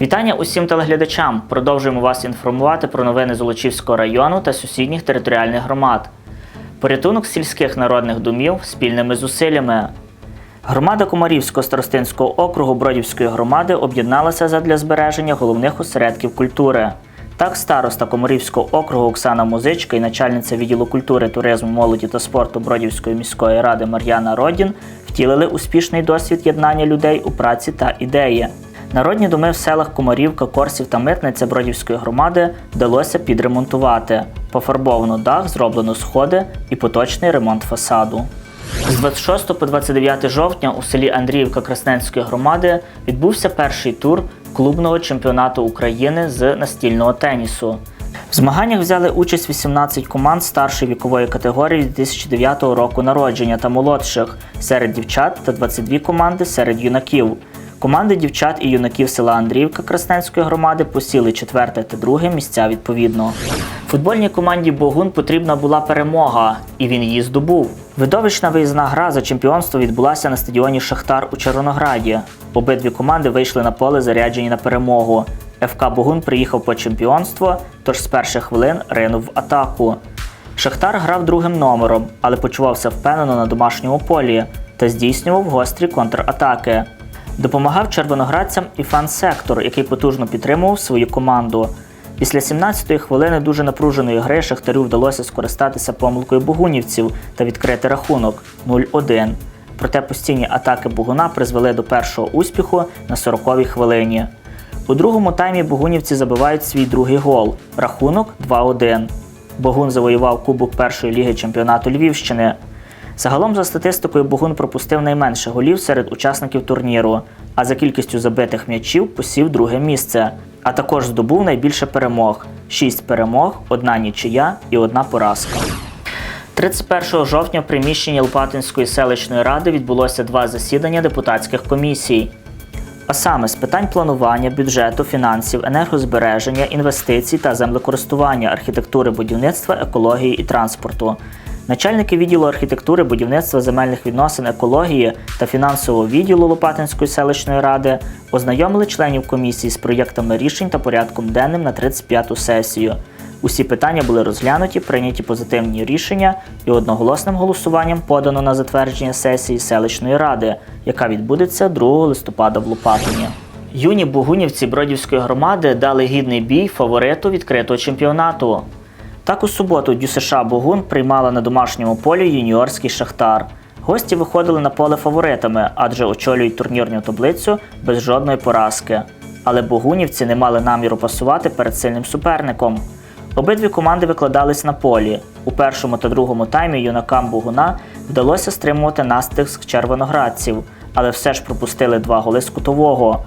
Вітання усім телеглядачам. Продовжуємо вас інформувати про новини Золочівського району та сусідніх територіальних громад. Порятунок сільських народних домів спільними зусиллями. Громада Комарівського старостинського округу Бродівської громади об'єдналася задля збереження головних осередків культури. Так, староста Комарівського округу Оксана Музичка і начальниця відділу культури, туризму, молоді та спорту Бродівської міської ради Мар'яна Родін втілили успішний досвід єднання людей у праці та ідеї. Народні доми в селах Комарівка, Корсів та Митниця Бродівської громади вдалося підремонтувати. Пофарбовано дах, зроблено сходи і поточний ремонт фасаду. З 26 по 29 жовтня у селі Андріївка Красненської громади відбувся перший тур клубного чемпіонату України з настільного тенісу. В змаганнях взяли участь 18 команд старшої вікової категорії 2009 року народження та молодших серед дівчат та 22 команди серед юнаків. Команди дівчат і юнаків села Андріївка Красненської громади посіли четверте та друге місця відповідно. Футбольній команді Богун потрібна була перемога, і він її здобув. Видовищна виїзна гра за чемпіонство відбулася на стадіоні Шахтар у Червонограді. Обидві команди вийшли на поле заряджені на перемогу. ФК Богун приїхав по чемпіонство, тож з перших хвилин ринув в атаку. Шахтар грав другим номером, але почувався впевнено на домашньому полі та здійснював гострі контратаки. Допомагав червоноградцям і фан-сектор, який потужно підтримував свою команду. Після 17-ї хвилини дуже напруженої гри Шахтарю вдалося скористатися помилкою богунівців та відкрити рахунок 0-1. Проте постійні атаки Богуна призвели до першого успіху на 40-й хвилині. У другому таймі богунівці забивають свій другий гол. Рахунок 2-1. Богун завоював Кубок першої ліги чемпіонату Львівщини. Загалом за статистикою Богун пропустив найменше голів серед учасників турніру, а за кількістю забитих м'ячів посів друге місце. А також здобув найбільше перемог: 6 перемог, одна нічия і одна поразка. 31 жовтня в приміщенні Лопатинської селищної ради відбулося два засідання депутатських комісій. А саме з питань планування, бюджету, фінансів, енергозбереження, інвестицій та землекористування, архітектури, будівництва, екології і транспорту. Начальники відділу архітектури, будівництва земельних відносин, екології та фінансового відділу Лопатинської селищної ради ознайомили членів комісії з проєктами рішень та порядком денним на 35-ту сесію. Усі питання були розглянуті, прийняті позитивні рішення і одноголосним голосуванням подано на затвердження сесії селищної ради, яка відбудеться 2 листопада в Лопатині. Юні бугунівці Бродівської громади дали гідний бій фавориту відкритого чемпіонату. Так у суботу ДЮСШ Богун приймала на домашньому полі юніорський шахтар. Гості виходили на поле фаворитами, адже очолюють турнірну таблицю без жодної поразки. Але богунівці не мали наміру пасувати перед сильним суперником. Обидві команди викладались на полі. У першому та другому таймі юнакам Богуна вдалося стримувати настиг з червоноградців, але все ж пропустили два голи з кутового.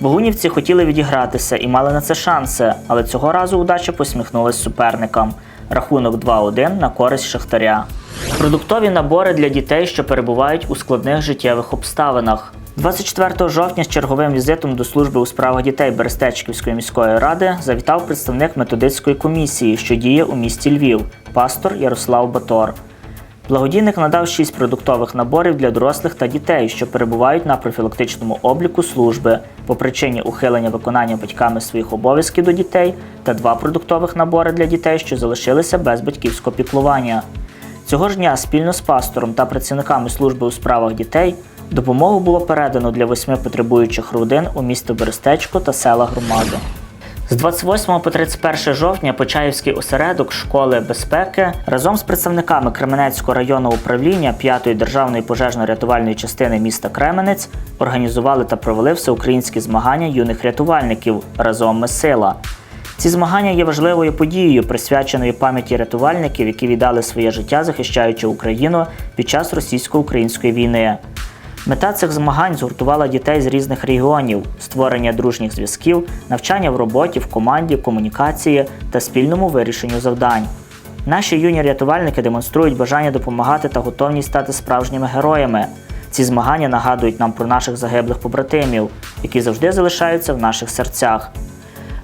Богунівці хотіли відігратися і мали на це шанси, але цього разу удача посміхнулась суперникам. Рахунок 2-1 на користь Шахтаря. Продуктові набори для дітей, що перебувають у складних життєвих обставинах. 24 жовтня з черговим візитом до служби у справах дітей Берестечківської міської ради завітав представник методистської комісії, що діє у місті Львів, пастор Ярослав Батор. Благодійник надав 6 продуктових наборів для дорослих та дітей, що перебувають на профілактичному обліку служби по причині ухилення виконання батьками своїх обов'язків до дітей та два продуктових набори для дітей, що залишилися без батьківського піклування. Цього ж дня спільно з пастором та працівниками служби у справах дітей допомогу було передано для восьми потребуючих родин у місто Берестечко та села громади. З 28 по 31 жовтня Почаївський осередок школи безпеки разом з представниками Кременецького районного управління 5-ї державної пожежно-рятувальної частини міста Кременець організували та провели всеукраїнські змагання юних рятувальників Разом ми сила. Ці змагання є важливою подією, присвяченою пам'яті рятувальників, які віддали своє життя, захищаючи Україну під час російсько-української війни. Мета цих змагань згуртувала дітей з різних регіонів, створення дружніх зв'язків, навчання в роботі, в команді, комунікації та спільному вирішенню завдань. Наші юні рятувальники демонструють бажання допомагати та готовність стати справжніми героями. Ці змагання нагадують нам про наших загиблих побратимів, які завжди залишаються в наших серцях.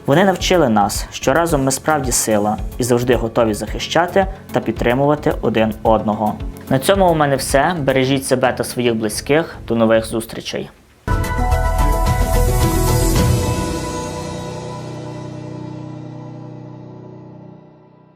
Вони навчили нас, що разом ми справді сила і завжди готові захищати та підтримувати один одного. На цьому у мене все. Бережіть себе та своїх близьких. До нових зустрічей.